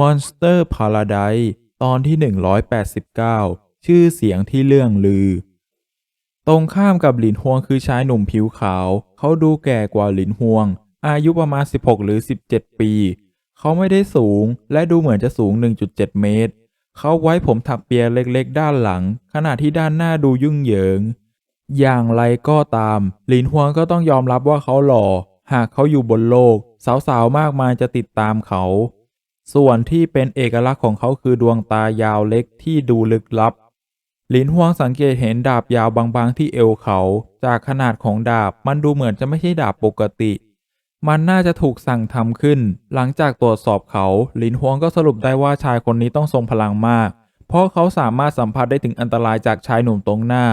Monster Paradise ตอนที่ 189 ชื่อเสียงที่เลื่องลือ ตรงข้ามกับหลินฮวงคือชายหนุ่มผิวขาว เขาดูแก่กว่าหลินฮวง อายุประมาณ 16 หรือ 17 ปี เขาไม่ได้สูงและดูเหมือนจะสูง 1.7 เมตร เขาไว้ผมถักเปียเล็กๆ ด้านหลัง ขณะที่ด้านหน้าดูยุ่งเหยิง อย่างไรก็ตาม หลินฮวงก็ต้องยอมรับว่าเขาหล่อ หากเขาอยู่บนโลก สาวๆ มากมายจะติดตามเขา ส่วนที่เป็นเอกลักษณ์ของเขาคือดวงตายาวเล็กที่ดูลึกลับ หลินฮวงสังเกตเห็นดาบยาวบางๆที่เอวเขา จากขนาดของดาบมันดูเหมือนจะไม่ใช่ดาบปกติ มันน่าจะถูกสั่งทำขึ้น หลังจากตรวจสอบเขาหลินฮวงก็สรุปได้ว่าชายคนนี้ต้องทรงพลังมาก เพราะเขาสามารถสัมผัสได้ถึงอันตรายจากชายหนุ่มตรงหน้า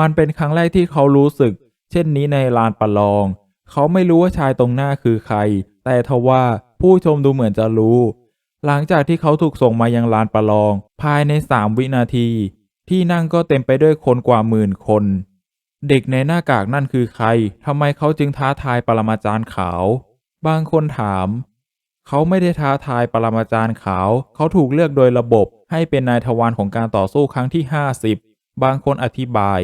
มันเป็นครั้งแรกที่เขารู้สึก เช่นนี้ในลานประลอง เขาไม่รู้ว่าชายตรงหน้าคือใคร แต่ทว่าผู้ชมดูเหมือนจะรู้ หลังจากที่เขาถูกส่งมายังลานประลอง ภายในสามวินาที ที่นั่งก็เต็มไปด้วยคนกว่าหมื่นคน เด็กในหน้ากากนั่นคือใครทำไมเขาจึงท้าทายปรมาจารย์ขาว บางคนถาม เขาไม่ได้ท้าทายปรมาจารย์ขาว เขาถูกเลือกโดยระบบให้เป็นนายทวารของการต่อสู้ครั้งที่ 50 บางคนอธิบาย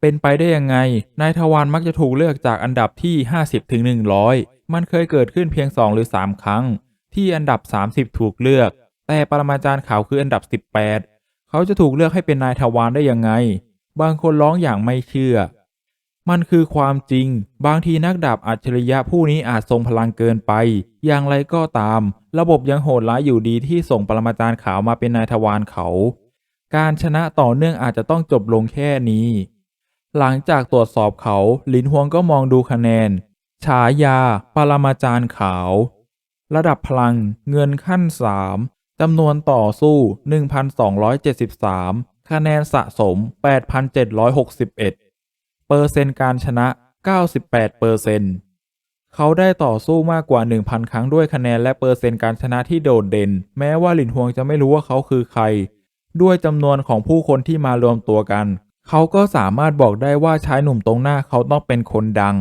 เป็นไปได้ยังไง นายทวารมักจะถูกเลือกจากอันดับที่ 50ถึง100 มันเคยเกิดขึ้นเพียง 2 หรือ 3 ครั้ง ที่อันดับ 30 ถูกเลือก แต่ปรมาจารย์ขาวคืออันดับ 18 เขาจะถูกเลือกให้เป็นนายทวารได้ยังไง บางคนร้องอย่างไม่เชื่อ มันคือความจริง บางทีนักดาบอัจฉริยะผู้นี้อาจทรงพลังเกินไป อย่างไรก็ตาม ระบบยังโหดร้ายอยู่ดีที่ส่งปรมาจารย์ขาวมาเป็นนายทวารเขา การชนะต่อเนื่องอาจจะต้องจบลงแค่นี้ หลังจากตรวจสอบเขาหลินฮวงก็มองดูคะแนน ฉายา ปรมาจารย์ขาว ระดับพลังเงินขั้น 3จำนวนต่อสู้ 1,273 คะแนนสะสม 8,761 เปอร์เซ็นต์การชนะ 98เปอร์เซ็นต์เขาได้ต่อสู้มากกว่า 1,000 ครั้งด้วยคะแนนและเปอร์เซ็นต์การชนะที่โดดเด่น แม้ว่าหลินฮวงจะไม่รู้ว่าเขาคือใคร ด้วยจำนวนของผู้คนที่มารวมตัวกัน เขาก็สามารถบอกได้ว่าชายหนุ่มตรงหน้าเขาต้องเป็นคนดัง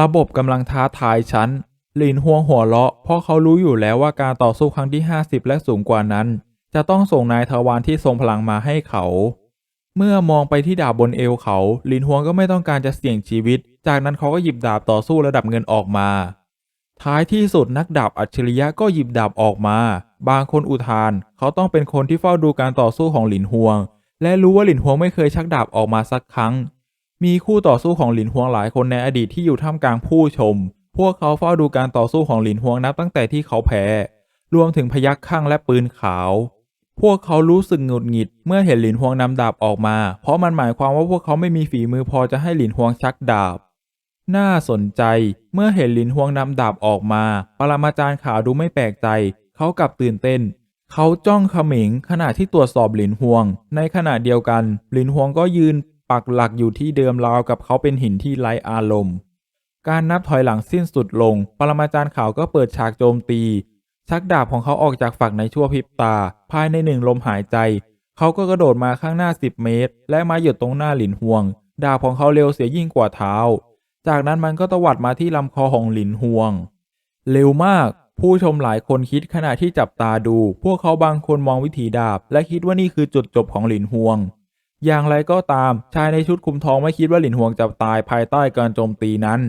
ระบบกำลังท้าทายฉัน หลินฮวงหัวเราะเพราะเขารู้อยู่แล้วว่าการต่อสู้ครั้งที่ 50 และสูงกว่านั้น จะต้องส่งนายทวารที่ทรงพลังมาให้เขา เมื่อมองไปที่ดาบบนเอวเขาหลินฮวงก็ไม่ต้องการจะเสี่ยงชีวิต จากนั้นเขาก็หยิบดาบต่อสู้ระดับเงินออกมา ท้ายที่สุดนักดาบอัจฉริยะก็หยิบดาบออกมา บางคนอุทาน เขาต้องเป็นคนที่เฝ้าดูการต่อสู้ของหลินฮวง และรู้ว่าหลินฮวงไม่เคยชักดาบออกมาสักครั้ง มีคู่ต่อสู้ของหลินฮวงหลายคนในอดีตที่อยู่ท่ามกลางผู้ชม พวกเขาเฝ้าดูการต่อสู้ของหลินฮวงนับตั้งแต่ที่เขาแพ้ รวมถึงพยัคฆ์ข้างและปืนขาว พวกเขารู้สึกหงุดหงิดเมื่อเห็นหลินฮวงนำดาบออกมา เพราะมันหมายความว่าพวกเขาไม่มีฝีมือพอจะให้หลินฮวงชักดาบ น่าสนใจเมื่อเห็นหลินฮวงนำดาบออกมา ปรมาจารย์ขาวดูไม่แปลกใจ เขากลับตื่นเต้น เขาจ้องเขม็งขณะที่ตรวจสอบหลินฮวง ในขณะเดียวกัน หลินฮวงก็ยืนปักหลักอยู่ที่เดิมราวกับเขาเป็นหินที่ไร้อารมณ์ การนับถอยหลังสิ้นสุดลง ปรมาจารย์ขาวก็เปิดฉากโจมตี ชักดาบของเขาออกจากฝักในชั่วพริบตา ภายในหนึ่งลมหายใจ เขาก็กระโดดมาข้างหน้า 10 เมตร และมาหยุดตรงหน้าหลินฮวง ดาบของเขาเร็วเสียยิ่งกว่าเท้า จากนั้นมันก็ตวัดมาที่ลำคอของหลินฮวง เร็วมาก ผู้ชมหลายคนคิดขณะที่จับตาดู พวกเขาบางคนมองวิถีดาบ และคิดว่านี่คือจุดจบของหลินฮวงอย่างไรก็ตามชายในชุดคลุมทองไม่คิดว่าหลินฮวงจะตายภายใต้การโจมตีนั้น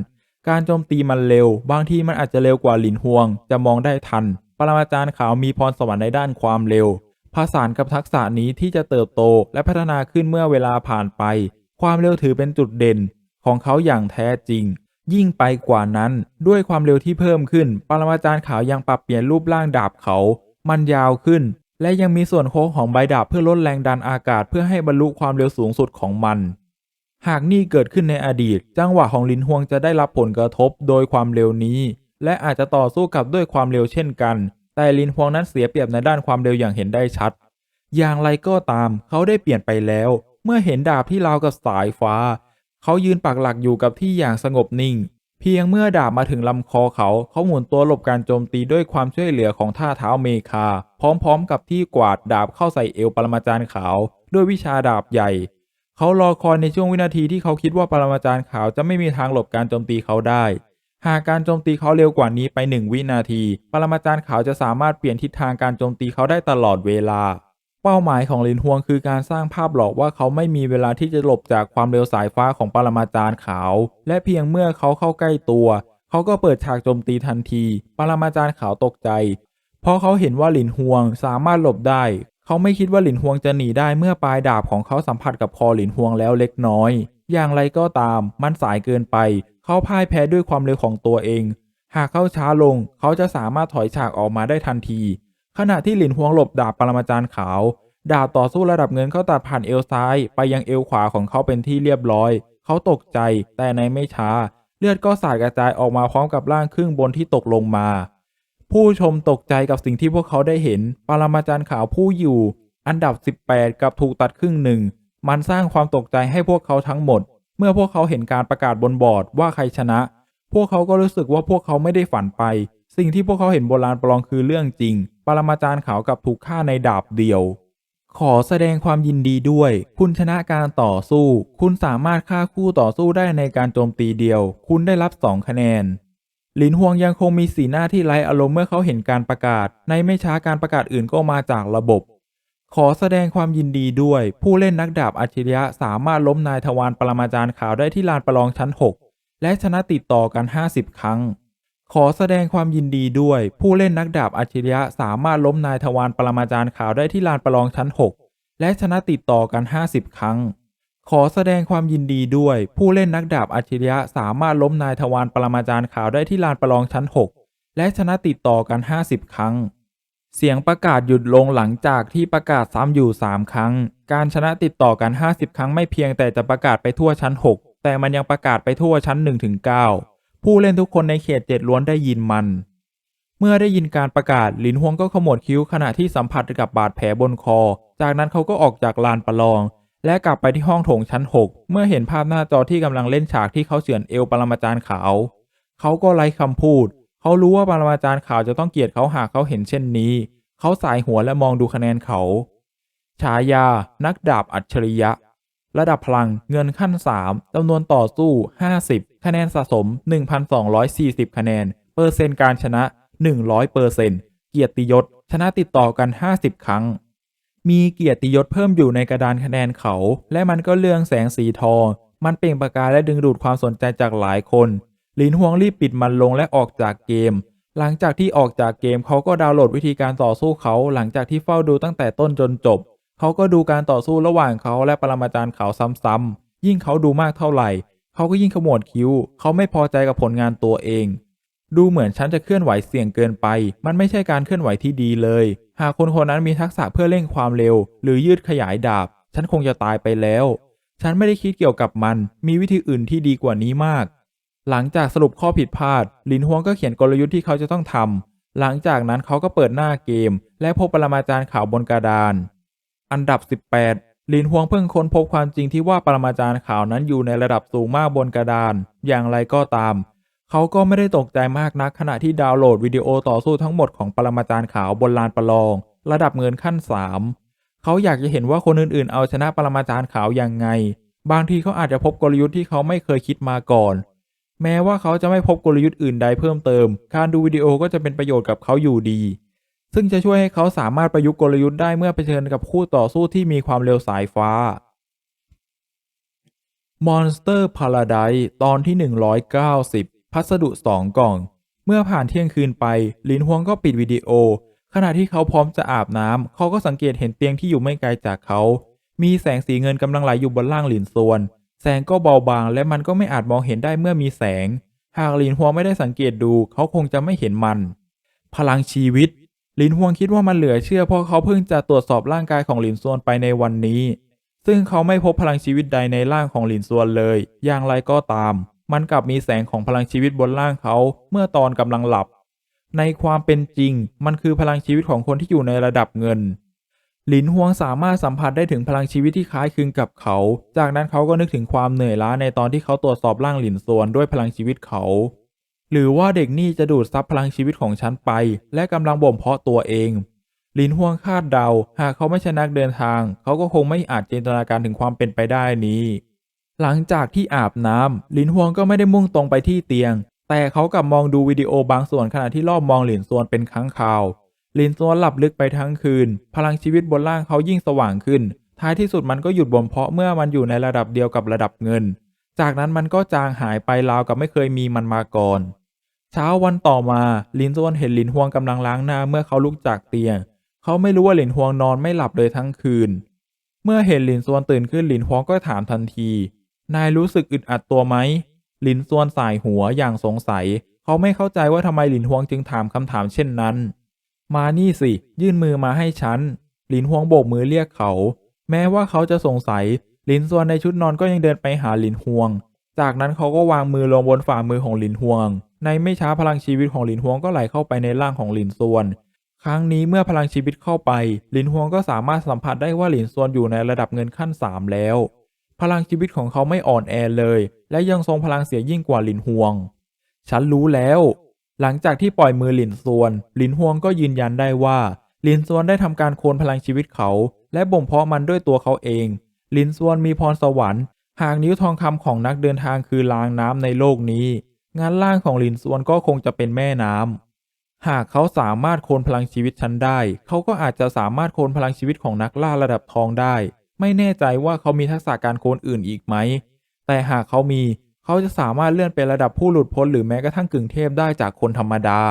การโจมตีมันเร็ว บางทีมันอาจจะเร็วกว่าหลินฮวง จะมองได้ทัน ปรมาจารย์ขาวมีพรสวรรค์ในด้านความเร็ว ผสานกับทักษะนี้ที่จะเติบโตและพัฒนาขึ้นเมื่อเวลาผ่านไป ความเร็วถือเป็นจุดเด่น ของเขาอย่างแท้จริง ยิ่งไปกว่านั้น ด้วยความเร็วที่เพิ่มขึ้น ปรมาจารย์ขาวยังปรับเปลี่ยนรูปร่างดาบเขา มันยาวขึ้น และยังมีส่วนโค้งของใบดาบเพื่อลดแรงดันอากาศ เพื่อให้บรรลุความเร็วสูงสุดของมัน หากนี่เกิดขึ้นในอดีต จังหวะของลินฮวงจะได้รับผลกระทบโดยความเร็วนี้ และอาจจะต่อสู้กับด้วยความเร็วเช่นกัน แต่ลินฮวงนั้นเสียเปรียบในด้านความเร็วอย่างเห็นได้ชัด อย่างไรก็ตาม เขาได้เปลี่ยนไปแล้ว เมื่อเห็นดาบที่ราวกับสายฟ้า เขายืนปักหลักอยู่กับที่อย่างสงบนิ่ง เพียงเมื่อดาบมาถึงลำคอเขา เขาหมุนตัวหลบการโจมตีด้วยความช่วยเหลือของท่าเท้าเมคา พร้อมๆ กับที่กวาดดาบเข้าใส่เอวปรมาจารย์ขาว ด้วยวิชาดาบใหญ่ เขารอคอยในช่วงวินาทีที่เขาคิดว่าปรมาจารย์ขาวจะไม่มีทางหลบการโจมตีเขาได้ หากการโจมตีเขาเร็วกว่านี้ไปหนึ่งวินาที ปรมาจารย์ขาวจะสามารถเปลี่ยนทิศทางการโจมตีเขาได้ตลอดเวลา เป้าหมายของหลินฮวงคือการสร้างภาพหลอกว่าเขาไม่มีเวลาที่จะหลบจากความเร็วสายฟ้าของปรมาจารย์ขาว และเพียงเมื่อเขาเข้าใกล้ตัว เขาก็เปิดฉากโจมตีทันที ปรมาจารย์ขาวตกใจ เพราะเขาเห็นว่าหลินฮวงสามารถหลบได้ เขาไม่คิดว่าหลินฮวงจะหนีได้เมื่อปลายดาบของเขาสัมผัสกับคอหลินฮวงแล้วเล็กน้อย อย่างไรก็ตาม มันสายเกินไป เขาพ่ายแพ้ด้วยความเร็วของตัวเอง หากเขาช้าลง เขาจะสามารถถอยฉากออกมาได้ทันที ขณะที่หลินฮวงหลบดาบปรมาจารย์ขาว ดาบต่อสู้ระดับเงินเขาตัดผ่านเอวซ้าย ไปยังเอวขวาของเขาเป็นที่เรียบร้อย เขาตกใจ แต่ในไม่ช้า เลือดก็สาดกระจายออกมาพร้อมกับร่างครึ่งบนที่ตกลงมา ผู้ชมตกใจกับสิ่งที่พวกเขาได้เห็น ปรมาจารย์ขาวผู้อยู่ อันดับ 18 กับถูกตัดครึ่งหนึ่ง มันสร้างความตกใจให้พวกเขาทั้งหมด เมื่อพวกเขาเห็นการประกาศบนบอร์ดว่าใครชนะ พวกเขาก็รู้สึกว่าพวกเขาไม่ได้ฝันไป สิ่งที่พวกเขาเห็นโบราณปลองคือเรื่องจริง ปรมาจารย์ขาวกับถูกฆ่าในดาบเดียว ขอแสดงความยินดีด้วย คุณชนะการต่อสู้ คุณสามารถฆ่าคู่ต่อสู้ได้ในการโจมตีเดียว คุณได้รับ 2 คะแนน หลินฮวงยังคงมีสีหน้าที่ไร้อารมณ์เมื่อเขาเห็นการประกาศ ในไม่ช้าการประกาศอื่นก็มาจากระบบ ขอแสดงความยินดีด้วย ผู้เล่นนักดาบอัจฉริยะสามารถล้มนายทวารปรมาจารย์ขาวได้ที่ลานประลองชั้น 6 และชนะติดต่อกัน 50 ครั้ง ขอแสดงความยินดีด้วย ผู้เล่นนักดาบอัจฉริยะสามารถล้มนายทวารปรมาจารย์ขาวได้ที่ลานประลองชั้น 6 และชนะติดต่อกัน 50 ครั้ง ขอแสดงความยินดีด้วย ผู้เล่นนักดาบอัจฉริยะสามารถล้มนายทวารปรมาจารย์ขาวได้ที่ลานประลองชั้น 6 และชนะติดต่อกัน 50 ครั้ง เสียงประกาศหยุดลงหลังจากที่ประกาศซ้ำอยู่ 3 ครั้ง การชนะติดต่อกัน 50 ครั้งไม่เพียงแต่จะประกาศไปทั่วชั้น 6 แต่มันยังประกาศไปทั่วชั้น 1-9 ผู้เล่นทุกคนในเขตเจ็ดล้วนได้ยินมัน เมื่อได้ยินการประกาศลินฮวงก็ขมวดคิ้วขณะที่สัมผัสกับบาดแผลบนคอ จากนั้นเขาก็ออกจากลานประลอง และกลับไปที่ห้องโถงชั้น 6 เมื่อเห็นภาพหน้าจอที่กำลังเล่นฉากที่เขาเฉือนเอวปรมาจารย์ขาว เขาก็ไร้คำพูด เขารู้ว่าปรมาจารย์ขาวจะต้องเกลียดเขาหากเขาเห็นเช่นนี้ เขาสายหัวและมองดูคะแนนเขา ฉายา นักดาบอัจฉริยะ ระดับพลังเงินขั้น 3จำนวนต่อสู้ 50 คะแนนสะสม 1,240 คะแนน เปอร์เซ็นต์การชนะ 100เปอร์เซ็นต์เกียรติยศ ชนะติดต่อกัน 50 ครั้ง มีเกียรติยศเพิ่มอยู่ในกระดานคะแนนเขา และมันก็เลืองแสงสีทอง มันเปล่งประกายและดึงดูดความสนใจจากหลายคนหลินฮวงรีบปิดมันลงและออกจากเกม หลังจากที่ออกจากเกมเขาก็ดาวน์โหลดวิธีการต่อสู้เขา หลังจากที่เฝ้าดูตั้งแต่ต้นจนจบ เขาก็ดูการต่อสู้ระหว่างเขาและปรมาจารย์เขาซ้ำๆยิ่งเขาดูมากเท่าไหร่ เขาก็ยิ่งขมวดคิ้ว เขาไม่พอใจกับผลงานตัวเอง ดูเหมือนฉันจะเคลื่อนไหวเสี่ยงเกินไป มันไม่ใช่การเคลื่อนไหวที่ดีเลย หากคนคนนั้นมีทักษะเพื่อเร่งความเร็ว หรือยืดขยายดาบ ฉันคงจะตายไปแล้ว ฉันไม่ได้คิดเกี่ยวกับมัน มีวิธีอื่นที่ดีกว่านี้มาก หลังจากสรุปข้อผิดพลาด ลินฮวงก็เขียนกลยุทธ์ที่เขาจะต้องทำหลังจากนั้นเขาก็เปิดหน้าเกม และพบปรมาจารย์ข่าวบนกระดาน อันดับ 18ลินฮวงเพิ่งค้นพบความจริงที่ว่าปรมาจารย์ข่าวนั้นอยู่ในระดับสูงมากบนกระดาน อย่างไรก็ตาม เขาก็ไม่ได้ตกใจมากนักขณะที่ดาวน์โหลดวิดีโอต่อสู้ทั้งหมดของปรมาจารย์ขาวบนลานประลอง ระดับเงินขั้น 3 เขาอยากจะเห็นว่าคนอื่นๆ เอาชนะปรมาจารย์ขาวยังไง บางทีเขาอาจจะพบกลยุทธ์ที่เขาไม่เคยคิดมาก่อน แม้ว่าเขาจะไม่พบกลยุทธ์อื่นใดเพิ่มเติม การดูวิดีโอก็จะเป็นประโยชน์กับเขาอยู่ดี ซึ่งจะช่วยให้เขาสามารถประยุกต์กลยุทธ์ได้เมื่อเผชิญกับคู่ต่อสู้ที่มีความเร็วสายฟ้า Monster Paradise ตอนที่ 190 พัสดุ2กล่อง เมื่อผ่านเที่ยงคืนไป ลินฮวงก็ปิดวิดีโอ ขณะที่เขาพร้อมจะอาบน้ำเขาก็สังเกตเห็นเตียงที่อยู่ไม่ไกลจากเขา มีแสงสีเงินกำลังไหลอยู่บนล่างหลินส่วน แสงก็เบาบาง และมันก็ไม่อาจมองเห็นได้เมื่อมีแสง หากลินฮวงไม่ได้สังเกตดู เขาคงจะไม่เห็นมัน พลังชีวิต ลินฮวงคิดว่ามันเหลือเชื่อเพราะเขาเพิ่งจะตรวจสอบร่างกายของหลินส่วนไปในวันนี้ ซึ่งเขาไม่พบพลังชีวิตใดในร่างของหลินส่วนเลย อย่างไรก็ตาม มันกลับมีแสงของพลังชีวิตบนร่างเขาเมื่อตอนกำลังหลับ ในความเป็นจริง มันคือพลังชีวิตของคนที่อยู่ในระดับเงิน หลินฮวงสามารถสัมผัสได้ถึงพลังชีวิตที่คล้ายคลึงกับเขา จากนั้นเขาก็นึกถึงความเหนื่อยล้าในตอนที่เขาตรวจสอบร่างหลินส่วนด้วยพลังชีวิตเขา หรือว่าเด็กนี่จะดูดซับพลังชีวิตของฉันไป และกำลังบ่มเพาะตัวเองหลินฮวงคาดเดา หากเขาไม่ใช่นักเดินทาง เขาก็คงไม่อาจจินตนาการถึงความเป็นไปได้นี้ หลังจากที่อาบน้ำหลินฮวงก็ไม่ได้มุ่งตรงไปที่เตียง แต่เขากลับมองดูวิดีโอบางส่วนขณะที่รอบมองหลินซวนเป็นครั้งคราวหลินซวนหลับลึกไปทั้งคืน พลังชีวิตบนร่างเขายิ่งสว่างขึ้น ท้ายที่สุดมันก็หยุดบ่มเพาะเมื่อมันอยู่ในระดับเดียวกับระดับเงิน จากนั้นมันก็จางหายไปราวกับไม่เคยมีมันมาก่อน เช้าวันต่อมาหลินซวนเห็นหลินฮวงกำลังล้างหน้าเมื่อเขาลุกจากเตียง เขาไม่รู้ว่าหลินฮวงนอนไม่หลับเลยทั้งคืน เมื่อเห็นหลินซวนตื่นขึ้นหลินฮวงก็ถามทันที นายรู้สึกอึดอัดตัวไหม หลินซวนสายหัวอย่างสงสัย เขาไม่เข้าใจว่าทำไมหลินฮวงจึงถามคำถามเช่นนั้น มานี่สิ ยื่นมือมาให้ฉัน หลินฮวงโบกมือเรียกเขา แม้ว่าเขาจะสงสัย หลินซวนในชุดนอนก็ยังเดินไปหาหลินฮวง จากนั้นเขาก็วางมือลงบนฝ่ามือของหลินฮวง ในไม่ช้าพลังชีวิตของหลินฮวงก็ไหลเข้าไปในร่างของหลินซวน ครั้งนี้เมื่อพลังชีวิตเข้าไป หลินฮวงก็สามารถสัมผัสได้ว่าหลินซวนอยู่ในระดับเงินขั้นสามแล้ว พลังชีวิตของเขาไม่อ่อนแอเลย และยังทรงพลังเสียยิ่งกว่าหลินฮวง ฉันรู้แล้ว หลังจากที่ปล่อยมือหลินซวน หลินฮวงก็ยืนยันได้ว่า หลินซวนได้ทำการโคนพลังชีวิตเขา และบ่มเพาะมันด้วยตัวเขาเอง หลินซวนมีพรสวรรค์หากนิ้วทองคำของนักเดินทางคือรางน้ำในโลกนี้ งานล่างของหลินซวนก็คงจะเป็นแม่น้ำหากเขาสามารถโคนพลังชีวิตฉันได้ เขาก็อาจจะสามารถโคนพลังชีวิตของนักล่าระดับทองได้ ไม่แน่ใจว่าเขามีทักษะการโคนอื่นอีกไหม แต่หากเขามีเขาจะสามารถเลื่อนเป็นระดับผู้หลุดพ้นหรือแม้กระทั่งกึ่งเทพได้จากคนธรรมดา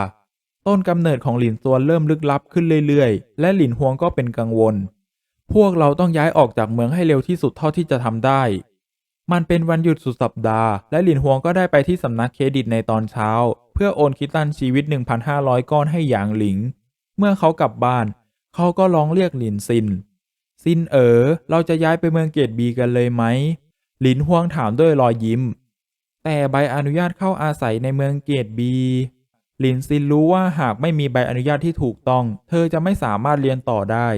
ต้นกำเนิดของหลินซวนเริ่มลึกลับขึ้นเรื่อยๆ และหลินฮวงก็เป็นกังวล พวกเราต้องย้ายออกจากเมืองให้เร็วที่สุดเท่าที่จะทำได้ มันเป็นวันหยุดสุดสัปดาห์ และหลินฮวงก็ได้ไปที่สำนักเครดิตในตอนเช้า เพื่อโอนคิดตันชีวิต 1,500 ก้อนให้หยางหลิง เมื่อเขากลับบ้าน เขาก็ร้องเรียกหลินซิน ซินเอ๋อเราจะย้ายไปเมืองเกตบีกันเลยไหม หลินฮวงถามด้วยรอยยิ้ม แต่ใบอนุญาตเข้าอาศัยในเมืองเกตบี หลินซินรู้ว่าหากไม่มีใบอนุญาตที่ถูกต้อง เธอจะไม่สามารถเรียนต่อได้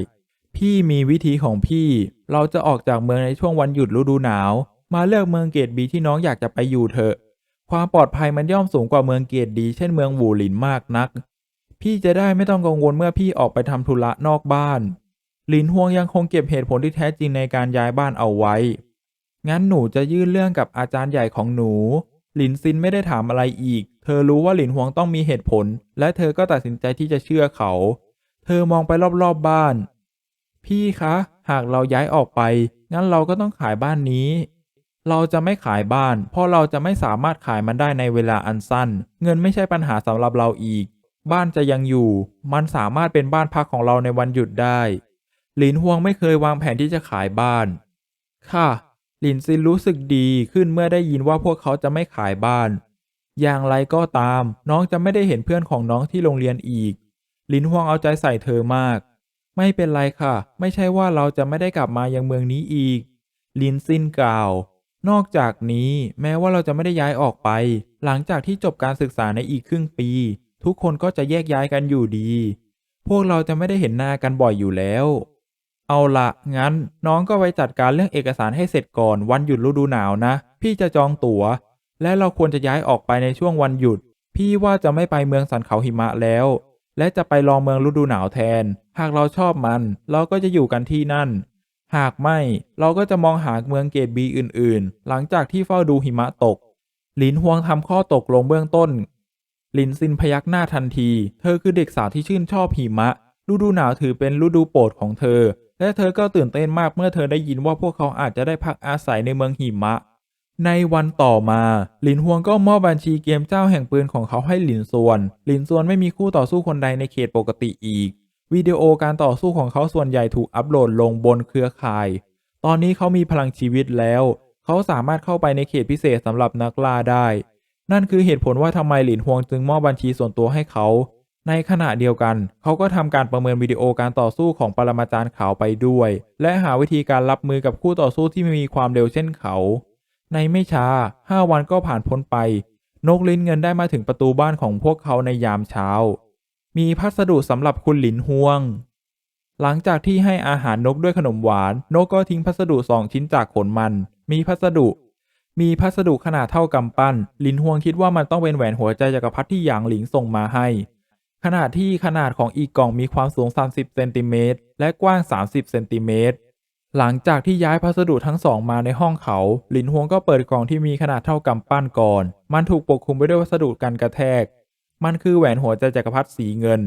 พี่มีวิธีของพี่ เราจะออกจากเมืองในช่วงวันหยุดฤดูหนาว มาเลือกเมืองเกตบีที่น้องอยากจะไปอยู่เถอะ ความปลอดภัยมันย่อมสูงกว่าเมืองเกตดี เช่นเมืองหูหลินมากนัก พี่จะได้ไม่ต้องกังวลเมื่อพี่ออกไปทำธุระนอกบ้าน หลินฮวงยังคงเก็บเหตุผลที่แท้จริงในการย้ายบ้านเอาไว้ งั้นหนูจะยื่นเรื่องกับอาจารย์ใหญ่ของหนู หลินซินไม่ได้ถามอะไรอีก เธอรู้ว่าหลินฮวงต้องมีเหตุผล และเธอก็ตัดสินใจที่จะเชื่อเขา เธอมองไปรอบๆบบ้าน พี่คะ หากเราย้ายออกไป งั้นเราก็ต้องขายบ้านนี้ เราจะไม่ขายบ้าน เพราะเราจะไม่สามารถขายมันได้ในเวลาอันสั้น เงินไม่ใช่ปัญหาสำหรับเราอีก บ้านจะยังอยู่ มันสามารถเป็นบ้านพักของเราในวันหยุดได้ หลินฮวงไม่เคยวางแผนที่จะขายบ้าน ค่ะ หลินซินรู้สึกดีขึ้นเมื่อได้ยินว่าพวกเขาจะไม่ขายบ้าน อย่างไรก็ตาม น้องจะไม่ได้เห็นเพื่อนของน้องที่โรงเรียนอีก หลินฮวงเอาใจใส่เธอมาก ไม่เป็นไรค่ะ ไม่ใช่ว่าเราจะไม่ได้กลับมายังเมืองนี้อีก ลินซินกล่าว นอกจากนี้แม้ว่าเราจะไม่ได้ย้ายออกไป หลังจากที่จบการศึกษาในอีกครึ่งปี ทุกคนก็จะแยกย้ายกันอยู่ดี พวกเราจะไม่ได้เห็นหน้ากันบ่อยอยู่แล้ว เอาละงั้นน้องก็ไปจัดการเรื่องเอกสารให้เสร็จก่อนวันหยุดฤดูหนาวนะ พี่จะจองตั๋ว และเราควรจะย้ายออกไปในช่วงวันหยุด พี่ว่าจะไม่ไปเมืองสันเขาหิมะแล้ว และจะไปลองเมืองฤดูหนาวแทน หากเราชอบมัน เราก็จะอยู่กันที่นั่น หากไม่เราก็จะมองหาเมืองเกรดบีอื่น ๆ หลังจากที่เฝ้าดูหิมะตก หลินฮวงทำข้อตกลงเบื้องต้นหลินซินพยักหน้าทันที เธอคือเด็กสาวที่ชื่นชอบหิมะ ฤดูหนาวถือเป็นฤดูโปรดของเธอ และเธอก็ตื่นเต้นมากเมื่อเธอได้ยินว่าพวกเขาอาจจะได้พักอาศัยในเมืองหิมะ ในวันต่อมาหลินฮวงก็มอบบัญชีเกมเจ้าแห่งปืนของเขาให้หลินซวน หลินซวนไม่มีคู่ต่อสู้คนใดในเขตปกติอีก วิดีโอการต่อสู้ของเขาส่วนใหญ่ถูกอัปโหลดลงบนเครือข่าย ตอนนี้เขามีพลังชีวิตแล้ว เขาสามารถเข้าไปในเขตพิเศษสำหรับนักล่าได้ นั่นคือเหตุผลว่าทำไมหลินฮวงจึงมอบบัญชีส่วนตัวให้เขา ในขณะเดียวกัน เขาก็ทำการประเมินวิดีโอการต่อสู้ของปรมาจารย์ขาวไปด้วย และหาวิธีการรับมือกับคู่ต่อสู้ที่ไม่มีความเร็วเช่นเขา ในไม่ช้าห้าวันก็ผ่านพ้นไป นกลิ้นเงินได้มาถึงประตูบ้านของพวกเขาในยามเช้า มีพัสดุสำหรับคุณหลินฮวง หลังจากที่ให้อาหารนกด้วยขนมหวาน นกก็ทิ้งพัสดุสองชิ้นจากขนมัน มีพัสดุ มีพัสดุขนาดเท่ากำปั้น ลินฮวงคิดว่ามันต้องเป็นแหวนหัวใจจักรพรรดิที่หยางหลิงส่งมาให้ ขนาดที่ขนาดของอีกกล่องมีความสูง 30 เซนติเมตรและกว้าง 30 เซนติเมตร หลังจากที่ย้ายพัสดุทั้งสองมาในห้องเขา หลินฮวงก็เปิดกล่องที่มีขนาดเท่ากำปั้นก่อน มันถูกปกคลุมไปด้วยวัสดุกันกระแทก มันคือแหวนหัวใจจักรพรรดิสีเงิน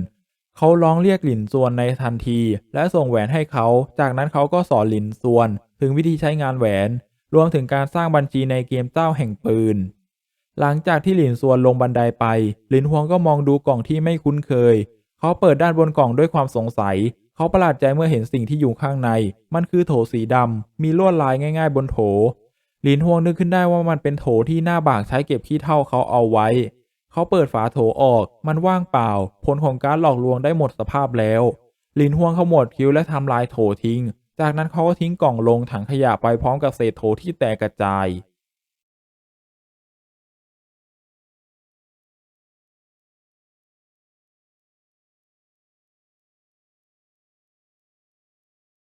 เขาร้องเรียกหลินซวนในทันที และส่งแหวนให้เขา จากนั้นเขาก็สอนหลินซวน ถึงวิธีใช้งานแหวน รวมถึงการสร้างบัญชีในเกมเจ้าแห่งปืน หลังจากที่หลินซวนลงบันไดไป หลินฮวงก็มองดูกล่องที่ไม่คุ้นเคย เขาเปิดด้านบนกล่องด้วยความสงสัย เขาประหลาดใจเมื่อเห็นสิ่งที่อยู่ข้างใน มันคือโถสีดำ มีลวดลายง่าย ๆ บนโถ หลินฮวงนึกขึ้นได้ว่ามันเป็นโถที่หน้าบากใช้เก็บขี้เท่าเขาเอาไว้ เขาเปิดฝาโถออก มันว่างเปล่า ผลของการหลอกลวงได้หมดสภาพแล้ว หลินฮวงขมวดคิ้วและทำลายโถทิ้ง จากนั้นเขาก็ทิ้งกล่องลงถังขยะไปพร้อมกับเศษโถที่แตกกระจาย